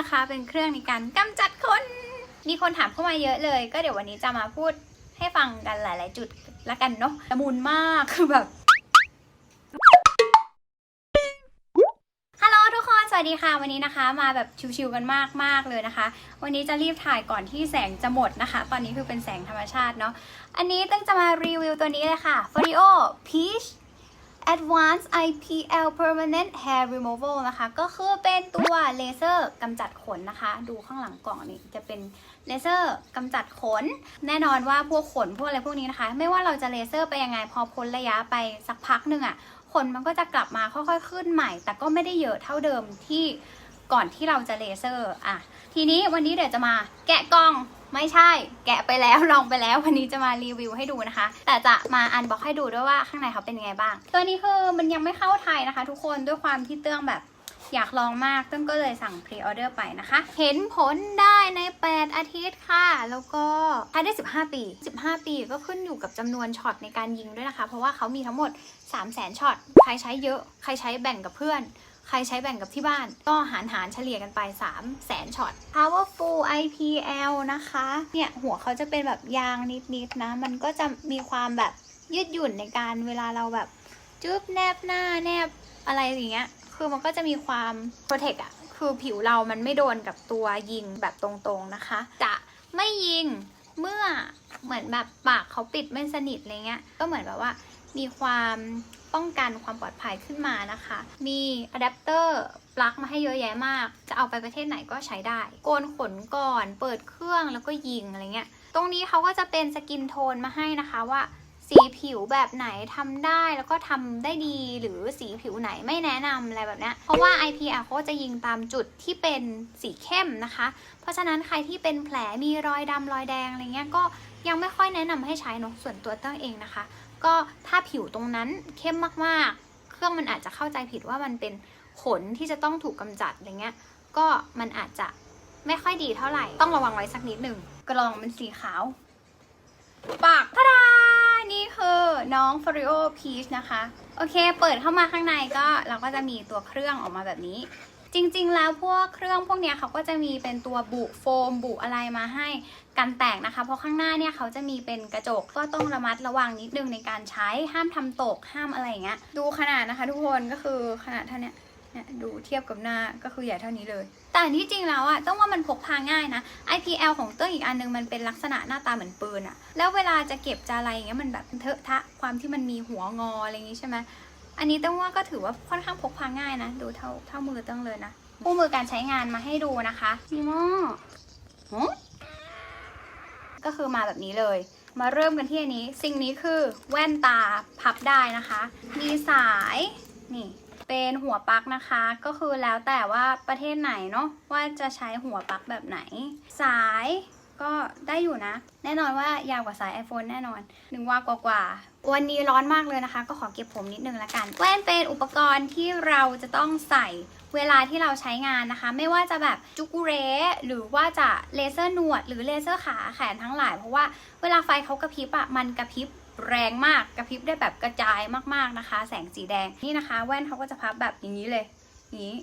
นะคะ เป็นเครื่องในการกำจัดขนมีคนถามเข้ามาเยอะเลย ก็เดี๋ยววันนี้จะมาพูดให้ฟังกันหลาย ๆ จุดละกันเนาะละมุนมากคือแบบฮัลโหลทุกคนสวัสดีค่ะวันนี้นะคะมาแบบชิวๆกันมากมากๆเลยนะคะ วันนี้จะรีบถ่ายก่อนที่แสงจะหมดนะคะ ตอนนี้คือเป็นแสงธรรมชาติเนาะอันนี้ตั้งจะมารีวิวตัวนี้เลยค่ะ f o r i o Peach Advanced IPL Permanent Hair Removal นะคะ ก็คือเป็นตัวเลเซอร์กำจัดขนนะคะ ดูข้างหลังกล่องนี่จะเป็นเลเซอร์กำจัดขน แน่นอนว่าพวกขนพวกอะไรพวกนี้นะคะ ไม่ว่าเราจะเลเซอร์ไปยังไงพอพ้นระยะไปสักพักหนึ่งอะขนมันก็จะกลับมาค่อยๆขึ้นใหม่ แต่ก็ไม่ได้เยอะเท่าเดิมที่ก่อนที่เราจะเลเซอร์อะทีนี้วันนี้เดี๋ยวจะมาแกะกล่อง ไม่ใช่ แกะไปแล้วลองไปแล้ว วันนี้จะมารีวิวให้ดูนะคะ แต่จะมาอันบอกให้ดูด้วยว่าข้างในเขาเป็นยังไงบ้าง ตัวนี้คือมันยังไม่เข้าไทยนะคะ ทุกคนด้วยความที่เตื้องแบบอยากลองมากเตื้องก็เลยสั่งพรีออเดอร์ไปนะคะ เห็นผลได้ใน 8 อาทิตย์ค่ะ แล้วก็ภายได้ 15 ปี 15 ปีก็ขึ้นอยู่กับจำนวนช็อตในการยิงด้วยนะคะ เพราะว่าเขามีทั้งหมด 3 0 0 0 0 0ช็อต ใครใช้เยอะ ใครใช้แบ่งกับเพื่อน ใครใช้แบ่งกับที่บ้าน ก็หารหารเฉลี่ยกันไป 3 0 0แสนช็อต Powerful IPL นะคะ เนี่ยหัวเขาจะเป็นแบบยางนิดๆนะ มันก็จะมีความแบบยืดหยุ่นในการเวลาเราแบบจุ๊บแนบหน้าแนบอะไรอย่างเงี้ย คือมันก็จะมีความโปรเทคอะคือผิวเรามันไม่โดนกับตัวยิงแบบตรงๆนะคะ จะไม่ยิงเมื่อเหมือนแบบปากเขาปิดไม่สนิทอะไรเงี้ย ก็เหมือนแบบว่ามีความป้องกันความปลอดภัยขึ้นมานะคะ มีอะแดปเตอร์ ปลั๊กมาให้เยอะแยะมาก จะเอาไปประเทศไหนก็ใช้ได้ โกนขนก่อน เปิดเครื่องแล้วก็ยิงอะไรเงี้ย ตรงนี้เขาก็จะเป็นสกินโทนมาให้นะคะว่าสีผิวแบบไหนทำได้แล้วก็ทำได้ดีหรือสีผิวไหนไม่แนะนำอะไรแบบนี้เพราะว่า IPL เขาจะยิงตามจุดที่เป็นสีเข้มนะคะ เพราะฉะนั้นใครที่เป็นแผลมีรอยดำรอยแดงอะไรเงี้ยก็ยังไม่ค่อยแนะนำให้ใช้นอะส่วนตัวตั้งเองนะคะ ก็ถ้าผิวตรงนั้นเข้มมากๆ เครื่องมันอาจจะเข้าใจผิดว่ามันเป็น ขนที่จะต้องถูกกำจัดอะไรเงี้ย ก็มันอาจจะไม่ค่อยดีเท่าไหร่ ต้องระวังไว้สักนิดหนึ่งกล่องเป็นสีขาว ปากทาดานี่คือน้อง f o r i o Peach นะคะ โอเค เปิดเข้ามาข้างในก็เราก็จะมีตัวเครื่องออกมาแบบนี้ จริงๆ แล้วพวกเครื่องพวกเนี้ยเขาก็จะมีเป็นตัวบุโฟมบุอะไรมาให้กันแตกนะคะ เพราะข้างหน้าเนี่ยเขาจะมีเป็นกระจกก็ต้องระมัดระวังนิดนึงในการใช้ห้ามทำตกห้ามอะไรอย่างเงี้ย ดูขนาดนะคะทุกคนก็คือขนาดเท่านี้ เนี่ยดูเทียบกับหน้าก็คือใหญ่เท่านี้เลย แต่ที่จริงแล้วอะต้องว่ามันพกพาง่ายนะ IPL ของเต้ยอีกอันนึงมันเป็นลักษณะหน้าตาเหมือนปืนอะแล้วเวลาจะเก็บจะอะไรอย่างเงี้ยมันแบบเทอะทะความที่มันมีหัวงออะไรอย่างงี้ใช่ไหมอันนี้ต้องว่าก็ถือว่าค่อนข้างพกพาง่ายนะ ดูเท่าเท่ามือต้องเลยนะคู่มือการใช้งานมาให้ดูนะคะนี่มอก็คือมาแบบนี้เลย มาเริ่มกันที่อันนี้ สิ่งนี้คือแว่นตาพับได้นะคะ มีสายนี่ เป็นหัวปลั๊กนะคะ ก็คือแล้วแต่ว่าประเทศไหนเนาะว่าจะใช้หัวปลั๊กแบบไหน สายก็ได้อยู่นะ แน่นอนว่ายาวกว่าสาย iPhone แน่นอนหนึ่งว่ากว่าๆวันนี้ร้อนมากเลยนะคะ ก็ขอเก็บผมนิดนึงละกันแว่นเป็นอุปกรณ์ที่เราจะต้องใส่เวลาที่เราใช้งานนะคะ ไม่ว่าจะแบบจุกุเรหรือว่าจะเลเซอร์หนวด หรือเลเซอร์ขาแขนทั้งหลาย เพราะว่าเวลาไฟเขากระพริบอะมันกระพริบ แรงมากกระพริบได้แบบกระจายมากๆนะคะ แสงสีแดงนี่นะคะ แว่นเขาก็จะพับแบบอย่างนี้เลยอย่างนี้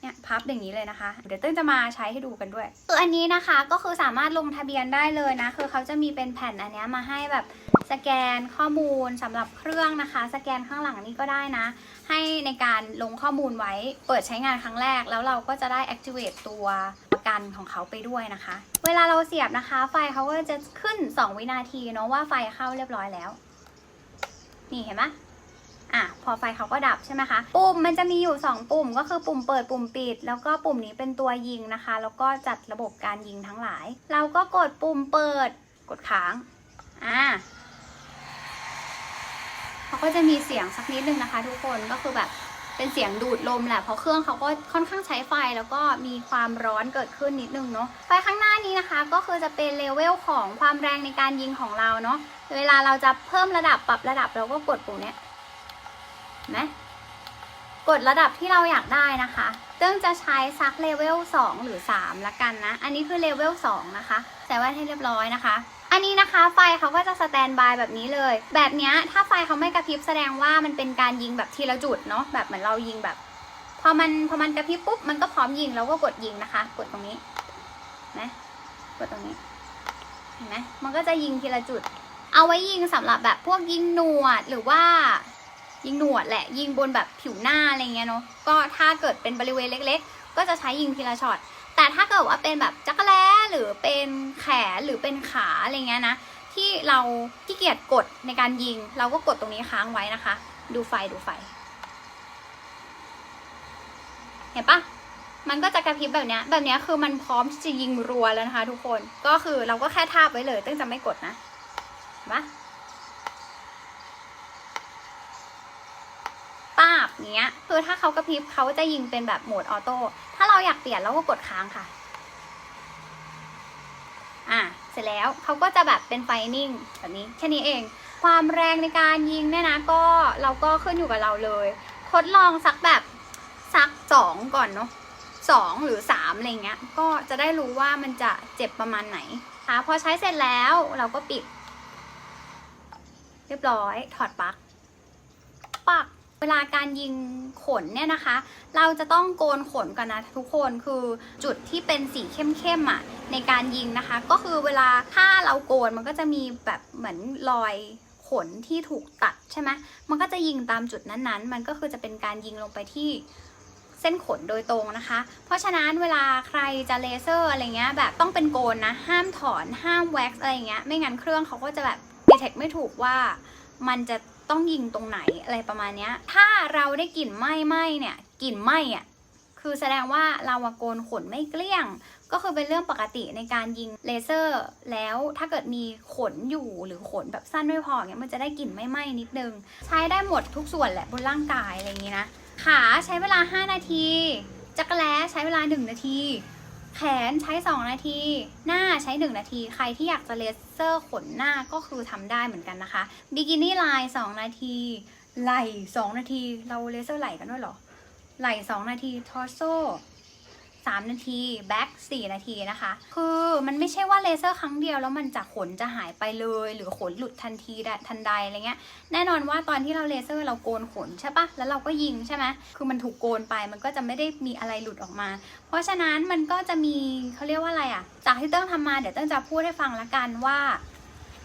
เนี่ยพับอย่างนี้เลยนะคะ เดี๋ยวเต้นจะมาใช้ให้ดูกันด้วยคืออันนี้นะคะก็คือสามารถลงทะเบียนได้เลยนะ คือเขาจะมีเป็นแผ่นอันเนี้ยมาให้แบบสแกนข้อมูลสำหรับเครื่องนะคะ สแกนข้างหลังนี้ก็ได้นะ ให้ในการลงข้อมูลไว้เปิดใช้งานครั้งแรก แล้วเราก็จะได้ activate ตัว กันของเขาไปด้วยนะคะ เวลาเราเสียบนะคะ ไฟเขาก็จะขึ้น 2 วินาทีเนาะว่าไฟเข้าเรียบร้อยแล้ว นี่เห็นไหมอะพอไฟเขาก็ดับใช่ไหมคะ ปุ่มมันจะมีอยู่ 2 ปุ่มก็คือปุ่มเปิดปุ่มปิด แล้วก็ปุ่มนี้เป็นตัวยิงนะคะ แล้วก็จัดระบบการยิงทั้งหลาย เราก็กดปุ่มเปิดกดค้างอ่าเขาก็จะมีเสียงสักนิดนึงนะคะ ทุกคนก็คือแบบ เป็นเสียงดูดลมแหละเพราะเครื่องเขาก็ค่อนข้างใช้ไฟแล้วก็มีความร้อนเกิดขึ้นนิดนึงเนาะไฟข้างหน้านี้นะคะ ก็คือจะเป็นเลเวลของความแรงในการยิงของเราเนาะเวลาเราจะเพิ่มระดับปรับระดับเราก็กดปุ่มเนี้ยนไหมกดระดับที่เราอยากได้นะคะซึ่งจะใช้ซักเลเวล2หรือ3ละกันนะ อันนี้คือเลเวล2นะคะใส่แว่นให้เรียบร้อยนะคะ อันนี้นะคะไฟเขาก็จะสแตนบายแบบนี้เลย แบบนี้ถ้าไฟเขาไม่กระพริบแสดงว่ามันเป็นการยิงแบบทีละจุดเนาะแบบเหมือนเรายิงแบบ พอมันพอมันกระพริบปุ๊บมันก็พร้อมยิงเราก็กดยิงนะคะ กดตรงนี้นะกดตรงนี้เห็นไหมมันก็จะยิงทีละจุด เอาไว้ยิงสำหรับแบบพวกยิงหนวดหรือว่ายิงหนวดแหละ ยิงบนแบบผิวหน้าอะไรเงี้ยเนาะก็ถ้าเกิดเป็นบริเวณเล็ก ๆ ก็จะใช้ยิงทีละช็อต แต่ถ้าเกิดว่าเป็นแบบจักรแล้หรือเป็นแขนหรือเป็นขาอะไรเงี้ยนะ ที่เราขี้เกียจกดในการยิง เราก็กดตรงนี้ค้างไว้นะคะ ดูไฟดูไฟ เห็นปะมันก็จะกระพริบแบบเนี้ยแบบเนี้ยคือมันพร้อมที่จะยิงรัวแล้วนะคะ ทุกคนก็คือเราก็แค่ทาบไว้เลยตั้งจะไม่กดนะเห็นปะป้าบอย่าง เงี้ย คือถ้าเขากระพริบเขาจะยิงเป็นแบบโหมดออโต้ ถ้าเราอยากเปลี่ยนเราก็กดค้างค่ะ อะ เสร็จแล้วเขาก็จะแบบเป็นไฟนิ่งแบบนี้แค่นี้เอง ความแรงในการยิงเนี่ยนะก็เราก็ขึ้นอยู่กับเราเลย ทดลองสักแบบสักสองก่อนเนาะสองหรือสามอะไรเงี้ย ก็จะได้รู้ว่ามันจะเจ็บประมาณไหนค่ะพอใช้เสร็จแล้วเราก็ปิด เรียบร้อยถอดปลั๊กปัก เวลาการยิงขนเนี่ยนะคะ เราจะต้องโกนขนก่อนนะทุกคนคือจุดที่เป็นสีเข้มๆอะในการยิงนะคะ ก็คือเวลาถ้าเราโกนมันก็จะมีแบบเหมือนรอยขนที่ถูกตัดใช่ไหมมันก็จะยิงตามจุดนั้นๆ มันก็คือจะเป็นการยิงลงไปที่เส้นขนโดยตรงนะคะ เพราะฉะนั้นเวลาใครจะเลเซอร์อะไรเงี้ยแบบต้องเป็นโกนนะ ห้ามถอนห้ามแว็กซ์อะไรเงี้ย ไม่งั้นเครื่องเขาก็จะแบบดีเทคไม่ถูกว่ามันจะ ต้องยิงตรงไหนอะไรประมาณเนี้ย ถ้าเราได้กลิ่นไหม้ไหม้เนี่ยกลิ่นไหม้อะคือแสดงว่าเราโกนขนไม่เกลี้ยง ก็คือเป็นเรื่องปกติในการยิงเลเซอร์ แล้วถ้าเกิดมีขนอยู่หรือขนแบบสั้นไม่พอเนี่ยมันจะได้กลิ่นไม่ไหม้นิดนึง ใช้ได้หมดทุกส่วนแหละบนร่างกายอะไรอย่างนี้นะ ขาใช้เวลา 5 นาที จักรแล้ใช้เวลา 1 นาที แขนใช้ 2 นาที หน้าใช้ 1 นาที ใครที่อยากจะเลเซอร์ขนหน้าก็คือทำได้เหมือนกันนะคะบิกินี่ไลน์2นาที ไหล่ 2 นาที เราเลเซอร์ไหล่กันด้วยหรอ ไหล่ 2 นาที ทอโซ 3 นาทีแบ็ก4นาทีนะคะ คือมันไม่ใช่ว่าเลเซอร์ครั้งเดียวแล้วมันจะขนจะหายไปเลย หรือขนหลุดทันทีได้ทันใดอะไรเงี้ยแน่นอนว่าตอนที่เราเลเซอร์เราโกนขนใช่ปะแล้วเราก็ยิงใช่ไหมคือมันถูกโกนไปมันก็จะไม่ได้มีอะไรหลุดออกมา เพราะฉะนั้นมันก็จะมีเขาเรียกว่าอะไรอะจากที่เติ้งทำมาเดี๋ยวเติ้งจะพูดให้ฟังละกันว่า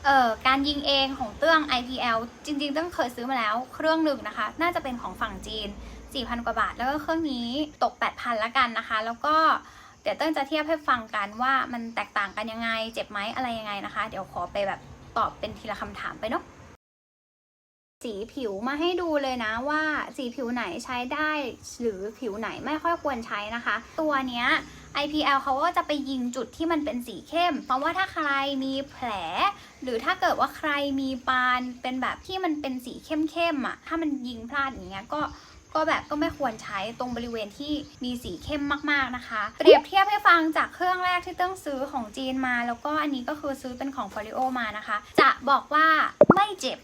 เอ่อการยิงเองของเตื้อง IPL จริงๆเติ้งเคยซื้อมาแล้วเครื่องหนึ่งนะคะ น่าจะเป็นของฝั่งจีน 4,000 กว่าบาท แล้วก็เครื่องนี้ตก 8,000ละกันนะคะ แล้วก็เดี๋ยวเติ้งจะเทียบให้ฟังกันว่ามันแตกต่างกันยังไง เจ็บไหมอะไรยังไงนะคะ เดี๋ยวขอไปแบบตอบเป็นทีละคำถามไปเนาะสีผิวมาให้ดูเลยนะว่าสีผิวไหนใช้ได้หรือผิวไหนไม่ค่อยควรใช้นะคะ ตัวเนี้ย IPL เขาก็จะไปยิงจุดที่มันเป็นสีเข้ม เพราะว่าถ้าใครมีแผล หรือถ้าเกิดว่าใครมีปานเป็นแบบที่มันเป็นสีเข้มๆอะ ถ้ามันยิงพลาดอย่างเงี้ยก็ ก็แบบก็ไม่ควรใช้ตรงบริเวณที่มีสีเข้มมากๆนะคะ เปรียบเทียบให้ฟังจากเครื่องแรกที่เต้องซื้อของจีนมา แล้วก็อันนี้ก็คือซื้อเป็นของ f o l i o มานะคะ จะบอกว่าไม่เจ็บ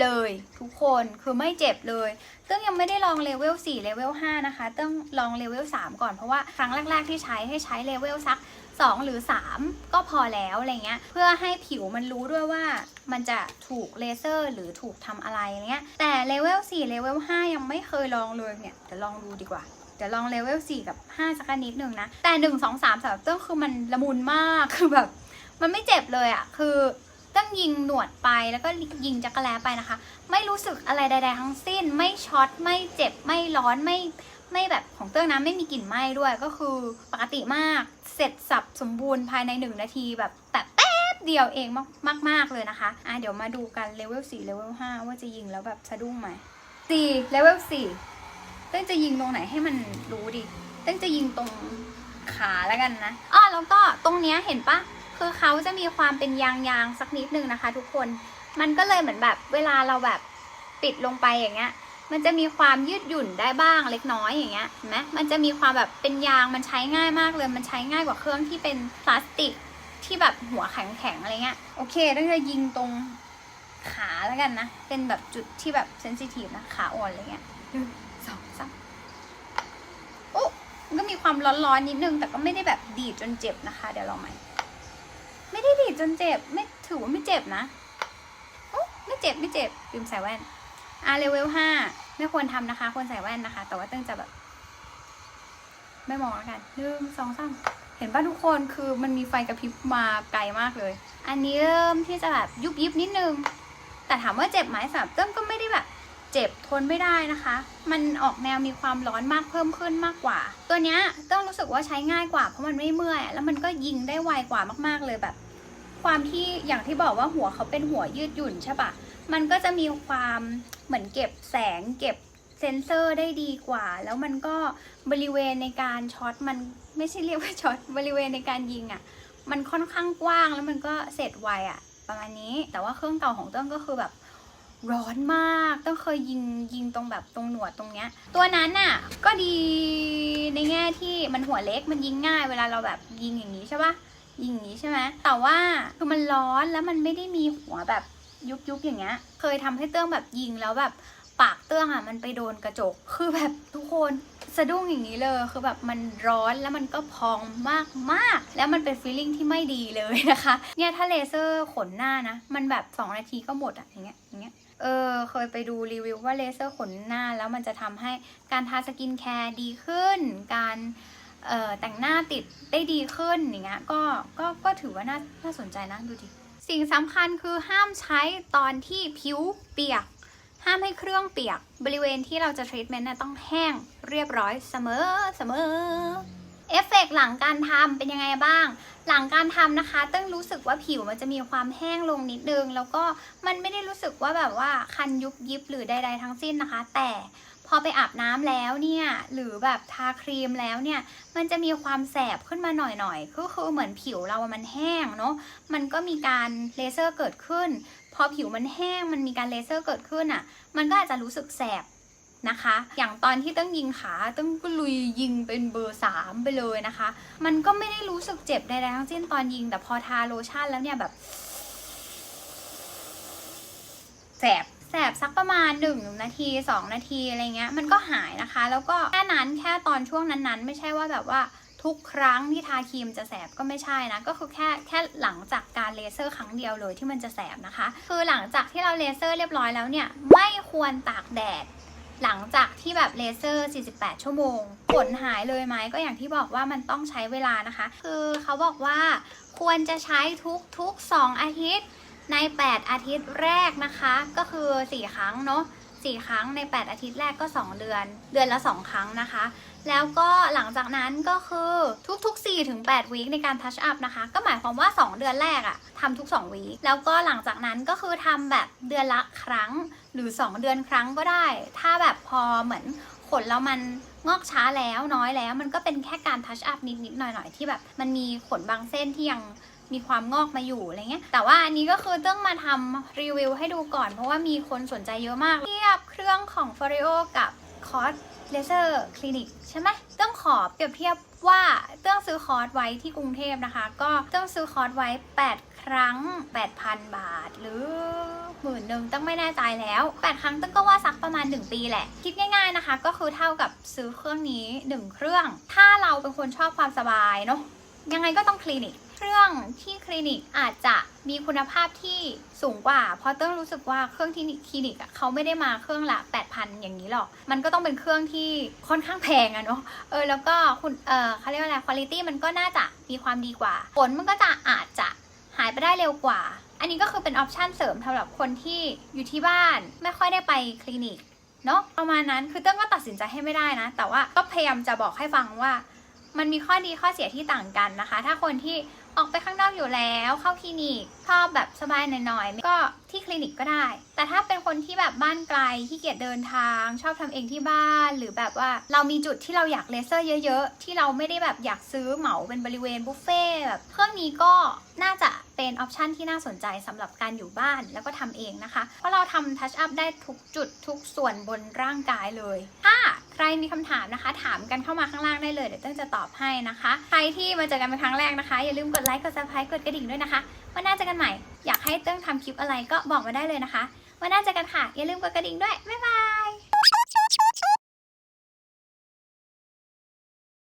เลยทุกคนคือไม่เจ็บเลยเติ้งยังไม่ได้ลองเลเวล4เลเวล5นะคะเติ้งลองเลเวล3ก่อนเพราะว่าครั้งแรก ๆ ที่ใช้ให้ใช้เลเวลสัก 2 หรือ 3 ก็พอแล้วอะไรเงี้ยเพื่อให้ผิวมันรู้ด้วยว่ามันจะถูกเลเซอร์หรือถูกทำอะไรเงี้ยแต่เลเวล4เลเวล5ยังไม่เคยลองเลยเนี่ยเดี๋ยวลองดูดีกว่าเดี๋ยวลองเลเวล4กับ 5 สักนิดหนึ่งนะ แต่ 1 2 3สำหรับเติ้งคือมันละมุนมากคือแบบ มันไม่เจ็บเลยอะ่ะคือติ้งยิงหนวดไปแล้วก็ยิงจักรแล้ไปนะคะ ไม่รู้สึกอะไรใด ๆ ทั้งสิ้น ไม่ช็อตไม่เจ็บไม่ร้อนไม่ ไม่แบบของเติ้งนะไม่มีกลิ่นไหม้ด้วยก็คือปกติมากเสร็จสับสมบูรณ์ภายใน 1 นาทีแบบแบบแป๊บเดียวเองมากมากเลยนะคะอะเดี๋ยวมาดูกันเลเวล4เลเวล5ว่าจะยิงแล้วแบบสะดุ้งไหม4เลเวล4เต้งจะยิงตรงไหนให้มันรู้ดิเต้งจะยิงตรงขาแล้วกันนะอ้อแล้วก็ตรงเนี้ยเห็นปะคือเขาจะมีความเป็นยางๆสักนิดนึงนะคะ ทุกคนมันก็เลยเหมือนแบบเวลาเราแบบปิดลงไปอย่างเงี้ย มันจะมีความยืดหยุ่นได้บ้างเล็กน้อยอย่างเงี้ยเห็นไหมมันจะมีความแบบเป็นยางมันใช้ง่ายมากเลย มันใช้ง่ายกว่าเครื่องที่เป็นพลาสติกที่แบบหัวแข็งๆอะไรเงี้ยโอเคต้องจะยิงตรงขาแล้วกันนะ เป็นแบบจุดที่แบบเซนซิทีฟนะขาอ่อนอะไรเงี้ยหนึ่งสองสามโอ้มก็มีความร้อนๆนิดนึง แต่ก็ไม่ได้แบบดีดจนเจ็บนะคะ เดี๋ยวลองใหม่ ไม่ได้ดีดจนเจ็บ ไม่ถือว่าไม่เจ็บนะโอ้ไม่เจ็บไม่เจ็บลืมใส่แว่น อ่าเลเวลห้าไม่ควรทำนะคะ ควรใส่แว่นนะคะ แต่ว่าเติ้งจะแบบ ไม่มองแล้วกันหนึ่งสองสามเห็นป่ะทุกคนคือมันมีไฟกระพริบมาไกลมากเลย อันนี้เริ่มที่จะแบบยุบยิบนิดนึง แต่ถามว่าเจ็บไหมสำหรับเติ้มก็ไม่ได้แบบ เจ็บทนไม่ได้นะคะ มันออกแนวมีความร้อนมากเพิ่มขึ้นมากกว่า ตัวเนี้ยเติ้งรู้สึกว่าใช้ง่ายกว่าเพราะมันไม่เมื่อย แล้วมันก็ยิงได้ไวกว่ามาก ๆเลยแบบ ความที่อย่างที่บอกว่าหัวเขาเป็นหัวยืดหยุ่นใช่ปะ มันก็จะมีความเหมือนเก็บแสงเก็บเซนเซอร์ได้ดีกว่า แล้วมันก็บริเวณในการช็อตมันไม่ใช่เรียกว่าช็อตบริเวณในการยิงอะ่ะ มันค่อนข้างกว้างแล้วมันก็เสร็จไวอะ่ะ ประมาณนี้แต่ว่าเครื่องเก่าของเต้นก็คือแบบร้อนมากต้องเคยยิงยิงตรงแบบตรงหนวดตรงเนี้ย ตัวนั้นน่ะก็ดีในแง่ที่มันหัวเล็กมันยิงง่าย เวลาเราแบบยิงอย่างนี้ใช่ปะยิงอย่างนี้ใช่ไหมแต่ว่าคือมันร้อนแล้วมันไม่ได้มีหัวแบบ ยุบยุบอย่างเงี้ย เคยทำให้เตื้องแบบยิงแล้วแบบปากเตื้องอะมันไปโดนกระจก คือแบบทุกคนสะดุ้งอย่างนี้เลย คือแบบมันร้อนแล้วมันก็พองมากมากแล้วมันเป็นฟีลลิ่งที่ไม่ดีเลยนะคะ เนี่ยถ้าเลเซอร์ขนหน้านะ มันแบบ 2 นาทีก็หมดอะอย่างเงี้ยอย่างเงี้ยเออเคยไปดูรีวิวว่าเลเซอร์ขนหน้าแล้วมันจะทำให้การทาสกินแคร์ดีขึ้น การเอ่อแต่งหน้าติดได้ดีขึ้นอย่างเงี้ยก็ก็ก็ถือว่าน่าน่าสนใจนะดูดิ สิ่งสำคัญคือห้ามใช้ตอนที่ผิวเปียก ห้ามให้เครื่องเปียก บริเวณที่เราจะทรีทเมนต์น่ะต้องแห้งเรียบร้อยเสมอเสมอเอฟเฟกต์หลังการทำเป็นยังไงบ้าง หลังการทำนะคะต้องรู้สึกว่าผิวมันจะมีความแห้งลงนิดนึง แล้วก็มันไม่ได้รู้สึกว่าแบบว่าคันยุบยิบหรือใด ๆ ทั้งสิ้นนะคะ แต่ พอไปอาบน้ำแล้วเนี่ยหรือแบบทาครีมแล้วเนี่ยมันจะมีความแสบขึ้นมาหน่อยๆก็คือเหมือนผิวเรามันแห้งเนาะมันก็มีการเลเซอร์เกิดขึ้น พอผิวมันแห้งมันมีการเลเซอร์เกิดขึ้นอะ มันก็อาจจะรู้สึกแสบนะคะ อย่างตอนที่ต้องยิงขาต้องก็ลุยยิงเป็นเบอร์สามไปเลยนะคะ มันก็ไม่ได้รู้สึกเจ็บใดๆทั้งสิ้นตอนยิง แต่พอทาโลชั่นแล้วเนี่ยแบบแสบ แสบสักประมาณ 1 นาที 2 นาทีอะไรเงี้ยมันก็หายนะคะ แล้วก็แค่นั้นแค่ตอนช่วงนั้นๆ ไม่ใช่ว่าแบบว่าทุกครั้งที่ทาครีมจะแสบก็ไม่ใช่นะ ก็คือแค่แค่หลังจากการเลเซอร์ครั้งเดียวเลยที่มันจะแสบนะคะ คือหลังจากที่เราเลเซอร์เรียบร้อยแล้วเนี่ย ไม่ควรตากแดด หลังจากที่แบบเลเซอร์ 48 ชั่วโมง ผลหายเลยไหมก็อย่างที่บอกว่ามันต้องใช้เวลานะคะ คือเขาบอกว่าควรจะใช้ทุกทุกๆ2 อาทิตย์ ใน 8 อาทิตย์แรกนะคะ ก็คือ 4 ครั้งเนาะ4ครั้งใน 8 อาทิตย์แรกก็ 2 เดือน เดือนละ 2 ครั้งนะคะ แล้วก็หลังจากนั้นก็คือทุกๆ4ถึง8วีคในการทัชอัพนะคะ ก็หมายความว่า 2 เดือนแรกอะทำทุก 2วีคแล้วก็หลังจากนั้นก็คือทำแบบเดือนละครั้งหรือ 2 เดือนครั้งก็ได้ ถ้าแบบพอเหมือนขนแล้วมันงอกช้าแล้วน้อยแล้ว มันก็เป็นแค่การทัชอัพนิดๆหน่อยๆ ที่แบบมันมีขนบางเส้นที่ยัง มีความงอกมาอยู่อะไรเงี้ย แต่ว่าอันนี้ก็คือต้องมาทำรีวิวให้ดูก่อน เพราะว่ามีคนสนใจเยอะมาก เทียบเครื่องของ f o r e o กับคอร์สเลเซอร์คลินิกใช่ไหมต้องขอเปรียบเทียบว่าต้องซื้อคอร์สไว้ที่กรุงเทพนะคะ ก็ต้องซื้อคอร์สไว้ 8 ครั้ง 8,000 บาท หรือหมื่นหนึ่งต้องไม่แน่ใจแล้ว 8 ครั้งต้องก็ว่าสักประมาณ 1 ปีแหละ คิดง่ายๆนะคะ ก็คือเท่ากับซื้อเครื่องนี้ 1 เครื่อง ถ้าเราเป็นคนชอบความสบายเนาะยังไงก็ต้องคลินิก เครื่องที่คลินิกอาจจะมีคุณภาพที่สูงกว่า เพราะเติ้งรู้สึกว่าเครื่องที่คลินิกอะเขาไม่ได้มาเครื่องละ8,000 อย่างนี้หรอก มันก็ต้องเป็นเครื่องที่ค่อนข้างแพงอะเนาะ เออแล้วก็คุณ เออเขาเรียกว่าอะไรคุณภาพมันก็น่าจะมีความดีกว่า ผลมันก็จะอาจจะหายไปได้เร็วกว่า อันนี้ก็คือเป็นออปชันเสริมสำหรับคนที่อยู่ที่บ้านไม่ค่อยได้ไปคลินิกเนาะประมาณนั้นคือเติ้งก็ตัดสินใจให้ไม่ได้นะ แต่ว่าก็พยายามจะบอกให้ฟังว่า มันมีข้อดีข้อเสียที่ต่างกันนะคะ ถ้าคนที่ ออกไปข้างนอกอยู่แล้ว เข้าคลินิกชอบแบบสบายหน่อยๆ ก็ที่คลินิกก็ได้ แต่ถ้าเป็นคนที่แบบบ้านไกลที่เกียจเดินทาง ชอบทำเองที่บ้าน หรือแบบว่าเรามีจุดที่เราอยากเลเซอร์เยอะ ๆ ที่เราไม่ได้แบบอยากซื้อเหมาเป็นบริเวณบุฟเฟ่แบบเครื่องนี้ก็น่าจะเป็นออปชันที่น่าสนใจสำหรับการอยู่บ้านแล้วก็ทำเองนะคะ เพราะเราทำทัชอัพได้ทุกจุดทุกส่วนบนร่างกายเลยถ้า ใครมีคำถามนะคะ ถามกันเข้ามาข้างล่างได้เลยเดี๋ยวเต้นจะตอบให้นะคะ ใครที่มาเจอกันเป็นครั้งแรกนะคะ อย่าลืมกดไลค์กดซับสไครต์กดกระดิ่งด้วยนะคะวันหน้าเจอกันใหม่อยากให้เต้นทำคลิปอะไรก็บอกมาได้เลยนะคะวันหน้าเจอกันค่ะอย่าลืมกดกระดิ่งด้วยบ๊ายบาย